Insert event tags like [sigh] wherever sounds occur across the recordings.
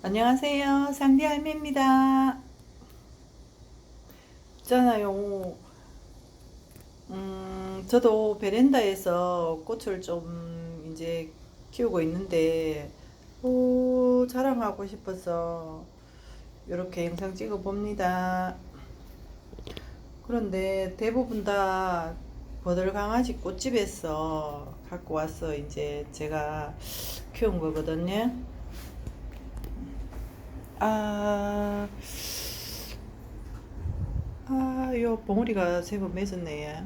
안녕하세요. 상디 할매입니다. 있잖아요. 음, 저도 베란다에서 꽃을 좀 이제 키우고 있는데, 오, 자랑하고 싶어서 이렇게 영상 찍어 봅니다. 그런데 대부분 다 버들 강아지 꽃집에서 갖고 와서 이제 제가 키운 거거든요. 아, 아, 요 봉우리가 제법 맺었네.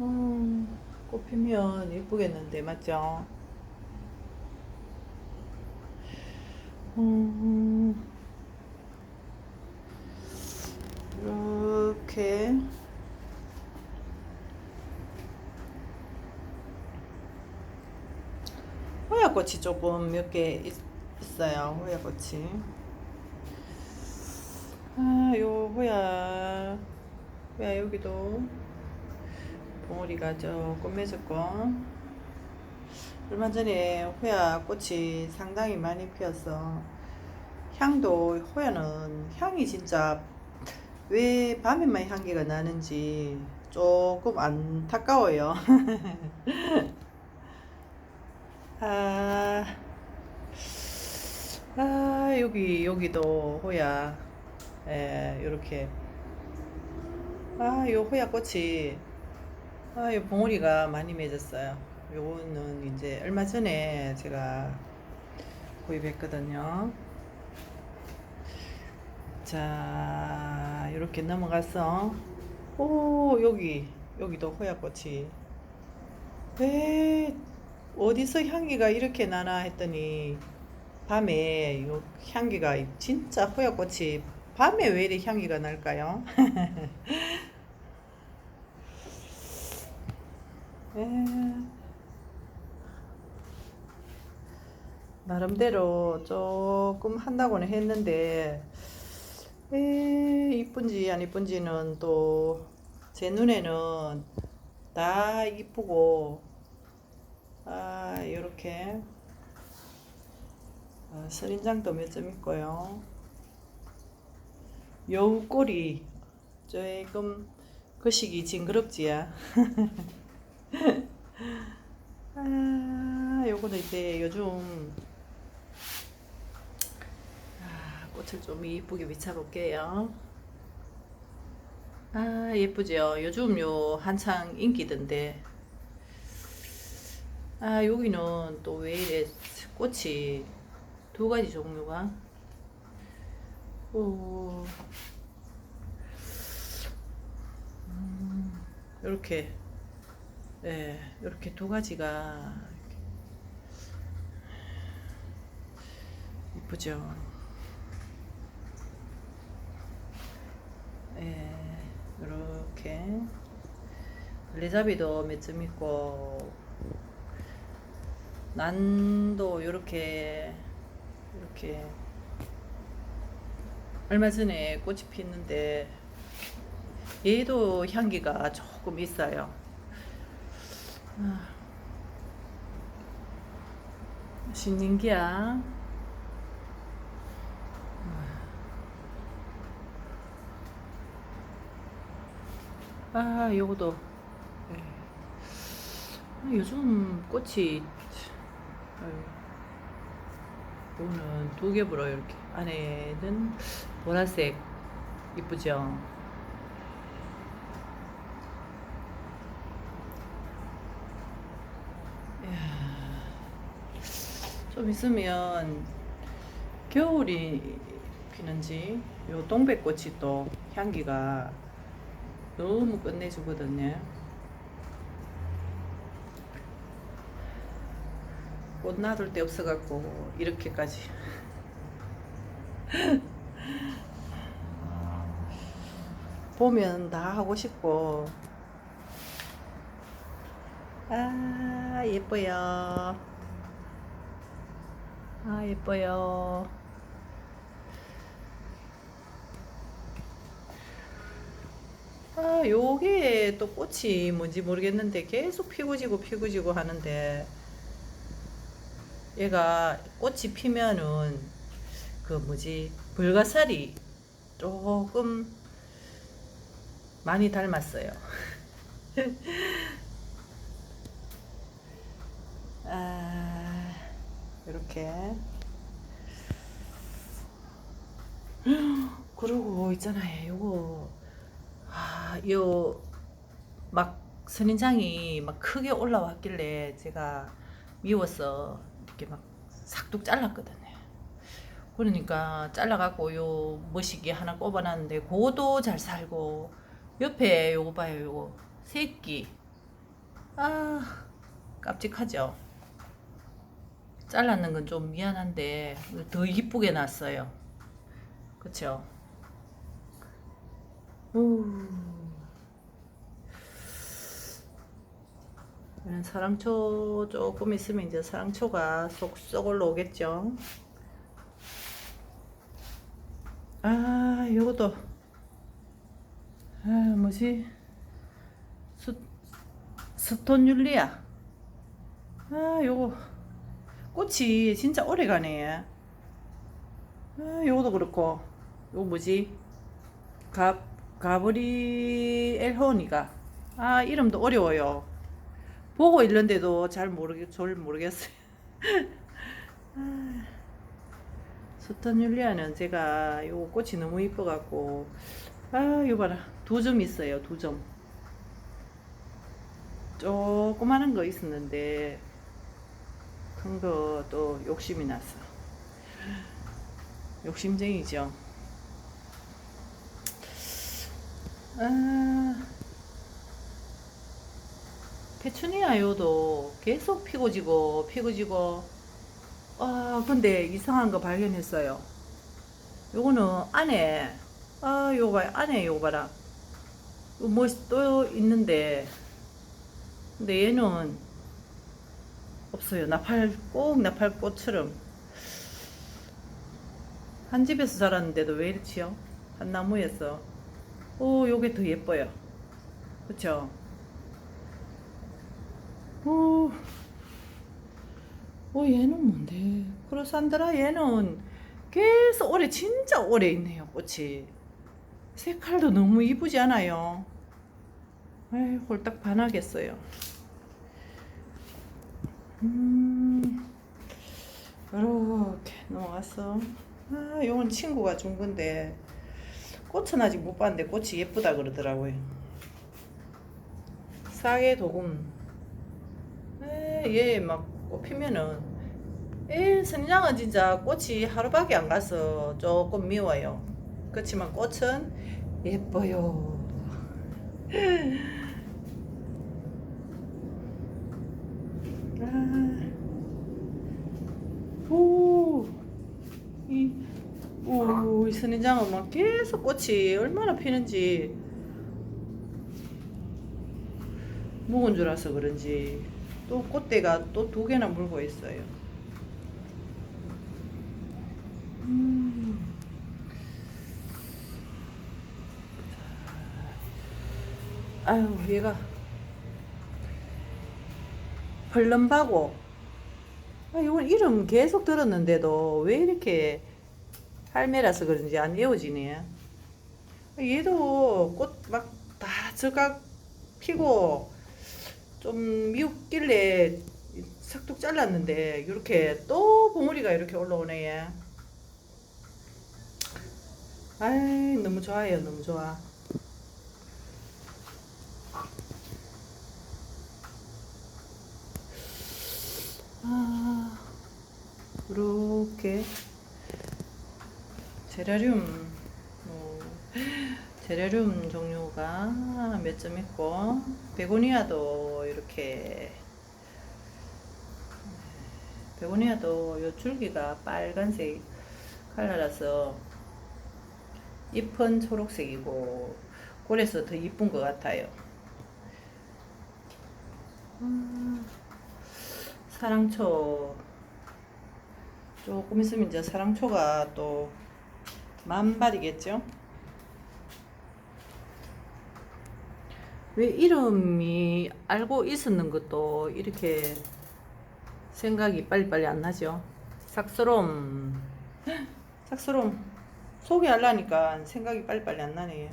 음, 꽃 피면 예쁘겠는데, 맞죠? 음, 이렇게. 호야꽃이 조금 몇 개 있어요. 호야꽃이. 아, 요 호야. 호야 여기도 봉우리가 조금 맺었고. 얼마 전에 호야 꽃이 상당히 많이 피었어. 향도 호야는 향이 진짜 왜 밤에만 향기가 나는지 조금 안타까워요. [laughs] 아, 아, 여기, 여기도 호야. 예, 요렇게. 아, 요 호야 꽃이, 아, 요 봉우리가 많이 맺었어요. 요거는 이제 얼마 전에 제가 구입했거든요. 자, 요렇게 넘어가서, 오, 여기, 여기도 호야 꽃이. 왜, 어디서 향기가 이렇게 나나 했더니, 밤에 요 향기가 진짜 호야꽃이 밤에 왜 이리 향기가 날까요? [laughs] 에, 나름대로 조금 한다고는 했는데 에, 이쁜지 안 이쁜지는 또 제 눈에는 다 이쁘고 아 이렇게 어, 선인장도 몇 점 있고요. 여우 꼬리 조금 거시기 징그럽지야. [laughs] 아, 요거는 이제 요즘 아, 꽃을 좀 이쁘게 비춰볼게요. 아, 예쁘죠? 요즘 요 한창 인기던데. 아, 여기는 또 왜 이래 꽃이 두 가지 종류가? 오, 음, 이렇게. 예, 이렇게 두 가지가 이쁘죠. 예, 이렇게. 레자비도 몇 점 있고 난도 이렇게 이렇게 얼마 전에 꽃이 피었는데 얘도 향기가 조금 있어요. 아, 신nin기야. 아, 요거도. 예. 아, 요즘 꽃이 아유, 요거는 두 겹으로 이렇게 안에는 보라색 이쁘죠? 좀 있으면 겨울이 피는지 요 동백꽃이 또 향기가 너무 끝내주거든요. 꽃 놔둘 데 없어갖고 이렇게까지. [laughs] 보면 다 하고 싶고. 아 예뻐요. 아 예뻐요. 아 요게 또 꽃이 뭔지 모르겠는데 계속 피고 지고 피고 지고 하는데 얘가 꽃이 피면은 그 뭐지 불가사리 조금 많이 닮았어요. [laughs] 아, 이렇게. [gasps] 그리고 있잖아요. 요거 아, 요막 선인장이 막 크게 올라왔길래 제가 미워서 이렇게 막 삭둑 잘랐거든요. 그러니까 잘라갖고 요 머시기 하나 꼽아놨는데 그것도 잘 살고 옆에 요거 봐요 요거. 새끼. 아 깜찍하죠? 잘랐는 건 좀 미안한데 더 이쁘게 났어요. 그쵸? 우. 사랑초 조금 있으면 이제 사랑초가 쏙쏙 올라오겠죠. 아 요것도. 아 뭐지? 스, 스톤 율리아. 아 요거. 꽃이 진짜 오래 가네. 아 요것도 그렇고. 요거 뭐지? 가 가브리 엘 호니가. 아 이름도 어려워요 보고 있는데도 잘 모르겠 잘 모르겠어요. 아, 스톤율리아는 제가 요 꽃이 너무 이뻐 갖고 아 이거 봐라. 두 점 있어요 두 점. 조그마한 거 있었는데 큰 거 또 욕심이 났어. 욕심쟁이죠. 아 페추니아 요도 계속 피고 지고 피고 지고. 아 근데 이상한 거 발견했어요. 요거는 안에 아 요거 봐요. 안에 요거 봐라. 뭐또 있는데. 근데 얘는 없어요. 나팔 꼭 나팔꽃처럼. 한 집에서 자랐는데도 왜 이렇지요? 한 나무에서. 오 요게 더 예뻐요. 그쵸 오, 오 얘는 뭔데? 크로산드라 얘는 계속 오래 진짜 오래 있네요 꽃이. 색깔도 너무 이쁘지 않아요? 에이 홀딱 반하겠어요. 음 이렇게 넘어갔어 아 요건 친구가 준 건데 꽃은 아직 못 봤는데 꽃이 예쁘다 그러더라고요. 싸게 도금 얘막 꽃피면은. 에 선인장은 진짜 꽃이 하루밖에 안 가서 조금 미워요. 그렇지만 꽃은 예뻐요. [laughs] 아, 오, 이 선인장은 막 계속 꽃이 얼마나 피는지. 묵은 줄 알아서 그런지 또 꽃대가 또 두 개나 물고 있어요. 음. 아유, 얘가 벌름바고. 아, 이건 이름 계속 들었는데도 왜 이렇게 할매라서 그런지 안 외워지네. 아, 얘도 꽃 막 다 저각 피고 좀 미웃길래 삭둑 잘랐는데 이렇게 또 봉우리가 이렇게 올라오네 얘. 아이 너무 좋아요 너무 좋아. 아 이렇게. 제라늄. 뭐 제라늄 종류가 몇 점 있고 베고니아도 이렇게 베고니아도 요 줄기가 빨간색 컬러라서 잎은 초록색이고 그래서 더 이쁜 것 같아요. 음, 사랑초 조금 있으면 이제 사랑초가 또 만발이겠죠? 왜 이름이 알고 있었는 것도 이렇게 생각이 빨리빨리 안 나죠? 삭스롬 [gasps] 삭스럼 소개하려니까 생각이 빨리빨리 안 나네.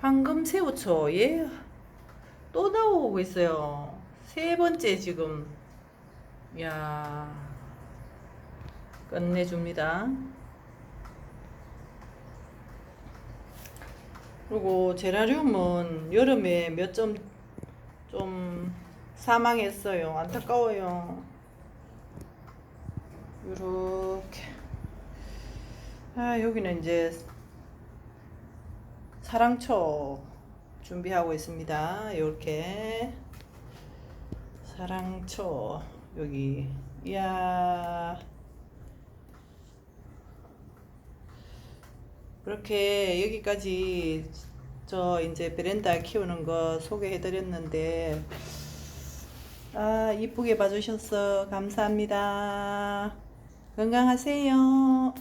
황금 새우초 얘또 나오고 있어요. 세 번째 지금 야 끝내줍니다. 그리고 제라늄은 여름에 몇 점 좀 사망했어요. 안타까워요. 요렇게 아 여기는 이제 사랑초 준비하고 있습니다. 이렇게 사랑초 여기 이야 그렇게 여기까지 저 이제 베란다 키우는 거 소개해 드렸는데 아 이쁘게 봐주셔서 감사합니다. 건강하세요.